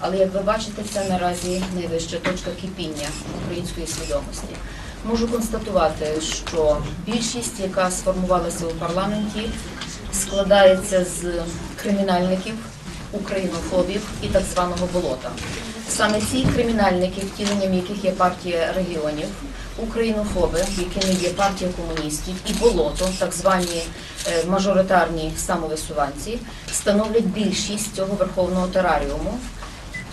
Але як ви бачите, це наразі найвища точка кипіння української свідомості. Можу констатувати, що більшість, яка сформувалася у парламенті, складається з кримінальників, українофобів і так званого болота. Саме ці кримінальники, втіленням яких є партія регіонів, українофоби, якими є партія комуністів, і болото, так звані е, мажоритарні самовисуванці, становлять більшість цього верховного тераріуму.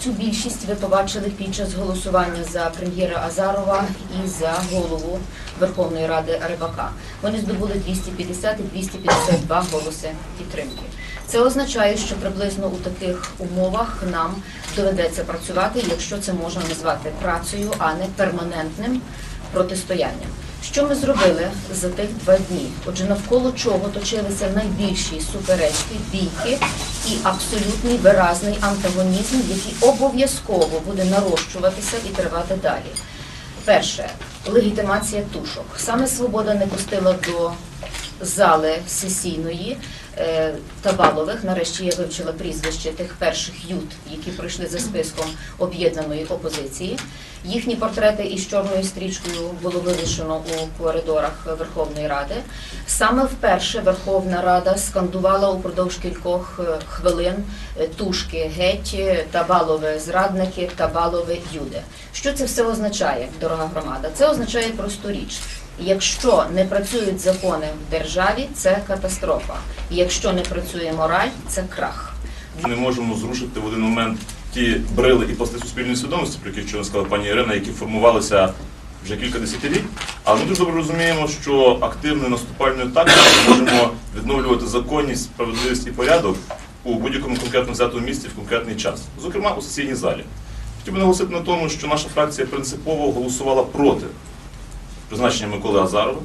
Цю більшість ви побачили під час голосування за прем'єра Азарова і за голову Верховної Ради Рибака. Вони здобули 250 і 252 голоси підтримки. Це означає, що приблизно у таких умовах нам доведеться працювати, якщо це можна назвати працею, а не перманентним протистоянням. Що ми зробили за тих два дні? Отже, навколо чого точилися найбільші суперечки, бійки і абсолютний виразний антагонізм, який обов'язково буде нарощуватися і тривати далі. Перше легітимація тушок. Саме свобода не пустила до зали сесійної Табалових. Нарешті я вивчила прізвище тих перших ют, які пройшли за списком об'єднаної опозиції. Їхні портрети із чорною стрічкою було вивішено у коридорах Верховної Ради. Саме вперше Верховна Рада скандувала упродовж кількох е, хвилин е, тушки геть, е, табалове зрадники, табалове юде. Що це все означає, дорога громада? Це означає просту річ. Якщо не працюють закони в державі, це катастрофа. Якщо не працює мораль, це крах. не можемо зрушити в один момент ті брили і пласти суспільної свідомості, про які вчора сказала пані Ірина, які формувалися вже кілька десятиліть. Але ми дуже добре розуміємо, що активною наступальною тактикою можемо відновлювати законність, справедливість і порядок у будь-якому конкретно взятому місці в конкретний час, зокрема у сесійній залі. Хотів би наголосити на тому, що наша фракція принципово голосувала проти призначення Миколи Азарова,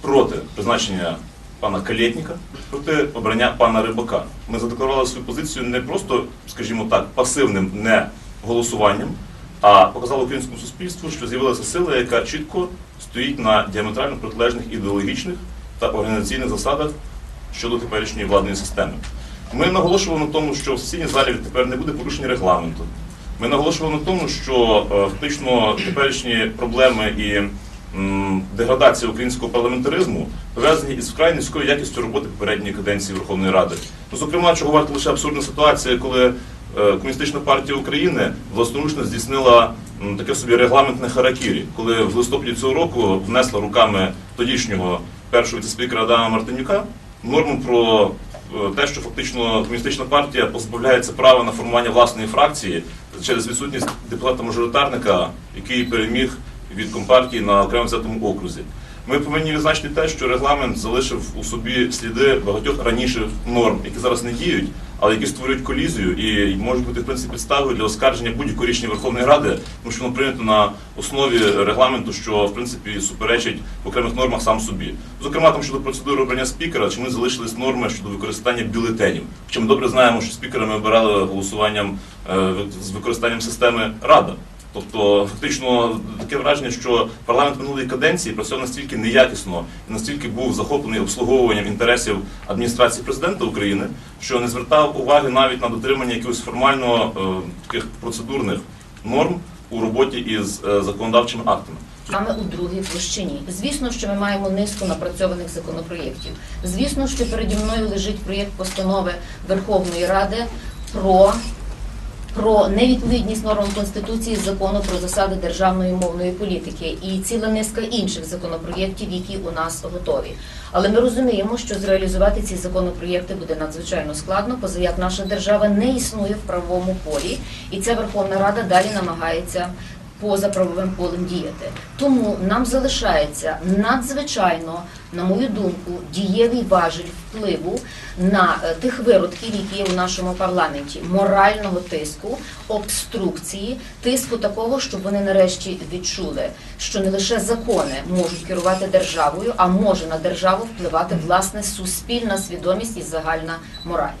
проти призначення пана Калєтніка, проти обрання пана Рибака. Ми задекларували свою позицію не просто, скажімо так, пасивним не голосуванням, а показали українському суспільству, що з'явилася сила, яка чітко стоїть на діаметрально протилежних ідеологічних та організаційних засадах щодо теперішньої владної системи. Ми наголошували на тому, що в сесійній залі відтепер не буде порушення регламенту. Ми наголошували на тому, що е, фактично теперішні проблеми і деградація українського парламентаризму пов'язані із вкрай низькою якістю роботи попередньої каденції Верховної Ради. Ну, зокрема, чого варта лише абсурдна ситуація, коли е, Комуністична партія України власноручно здійснила таке собі регламентне харакірі, коли в листопаді цього року внесла руками тодішнього першого віцеспікера Адама Мартинюка норму про е, те, що фактично комуністична партія позбавляється права на формування власної фракції через відсутність депутата-мажоритарника, який переміг від компартії на окремо взятому окрузі. Ми повинні відзначити те, що регламент залишив у собі сліди багатьох раніше норм, які зараз не діють, але які створюють колізію і можуть бути в принципі підставою для оскарження будь-якого рішення Верховної Ради, тому що воно прийнято на основі регламенту, що в принципі суперечить в окремих нормах сам собі. Зокрема, там щодо процедури обрання спікера, чи ми залишились норми щодо використання бюлетенів. Хоча ми добре знаємо, що спікера ми обирали голосуванням е, з використанням системи Рада. Тобто, фактично, таке враження, що парламент минулої каденції працював настільки неякісно і настільки був захоплений обслуговуванням інтересів адміністрації президента України, що не звертав уваги навіть на дотримання якихось формально е, таких процедурних норм у роботі із е, законодавчими актами. Саме у другій площині. Звісно, що ми маємо низку напрацьованих законопроєктів. Звісно, що переді мною лежить проєкт постанови Верховної Ради про, про невідповідність нормам Конституції закону про засади державної мовної політики і ціла низка інших законопроєктів, які у нас готові. Але ми розуміємо, що зреалізувати ці законопроєкти буде надзвичайно складно, поза як наша держава не існує в правовому полі, і ця Верховна Рада далі намагається поза правовим полем діяти. Тому нам залишається надзвичайно, на мою думку, дієвий важіль впливу на е, тих виродків, які є у нашому парламенті, морального тиску, обструкції, тиску такого, щоб вони нарешті відчули, що не лише закони можуть керувати державою, а може на державу впливати власне суспільна свідомість і загальна мораль.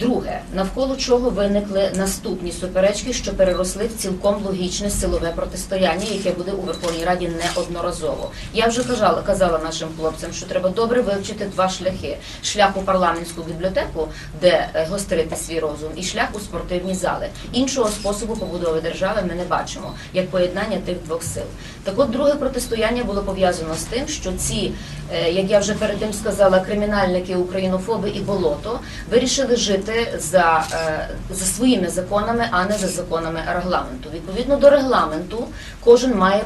Друге, навколо чого виникли наступні суперечки, що переросли в цілком логічне силове протистояння, яке буде у Верховній Раді неодноразово. Я вже казала, казала нашим хлопцям, що треба добре вивчити два шляхи: шлях у парламентську бібліотеку, де е, гострити свій розум, і шлях у спортивні зали. Іншого способу побудови держави ми не бачимо як поєднання тих двох сил. Так от друге протистояння було пов'язано з тим, що ці, е, як я вже перед тим сказала, кримінальники, українофоби і болото вирішили жити за, е, за своїми законами, а не за законами регламенту. Відповідно до регламенту, кожен має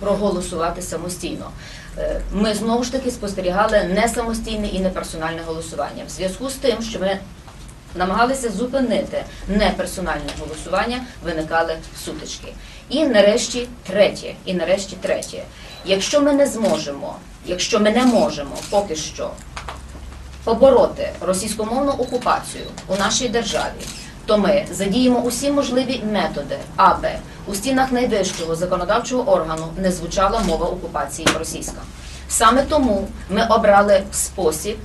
проголосувати самостійно. Е, Ми знову ж таки спостерігали не самостійне і не персональне голосування. В зв'язку з тим, що ми намагалися зупинити неперсональне голосування, виникали сутички. І нарешті третє, і нарешті третє. Якщо ми не зможемо, якщо ми не можемо поки що побороти російськомовну окупацію у нашій державі, то ми задіємо усі можливі методи, аби у стінах найвищого законодавчого органу не звучала мова окупації російська. Саме тому ми обрали спосіб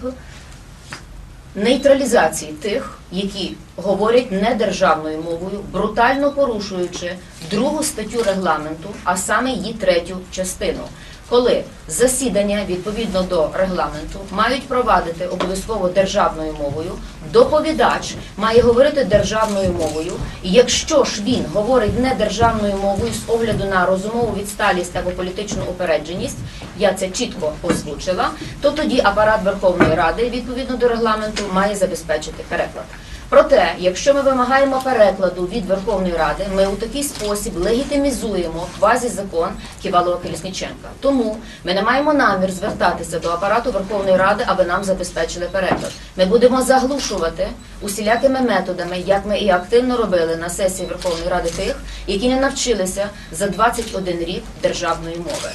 нейтралізації тих, які говорять не державною мовою, брутально порушуючи другу статтю регламенту, а саме її третю частину. Коли засідання відповідно до регламенту мають провадити обов'язково державною мовою, доповідач має говорити державною мовою. І якщо ж він говорить не державною мовою з огляду на розумову відсталість або політичну упередженість, я це чітко озвучила, то тоді апарат Верховної Ради відповідно до регламенту має забезпечити переклад. Проте, якщо ми вимагаємо перекладу від Верховної Ради, ми у такий спосіб легітимізуємо квазі-закон Ківалова Колісніченка. Тому ми не маємо намір звертатися до апарату Верховної Ради, аби нам забезпечили переклад. Ми будемо заглушувати усілякими методами, як ми і активно робили на сесії Верховної Ради тих, які не навчилися за 21 рік державної мови.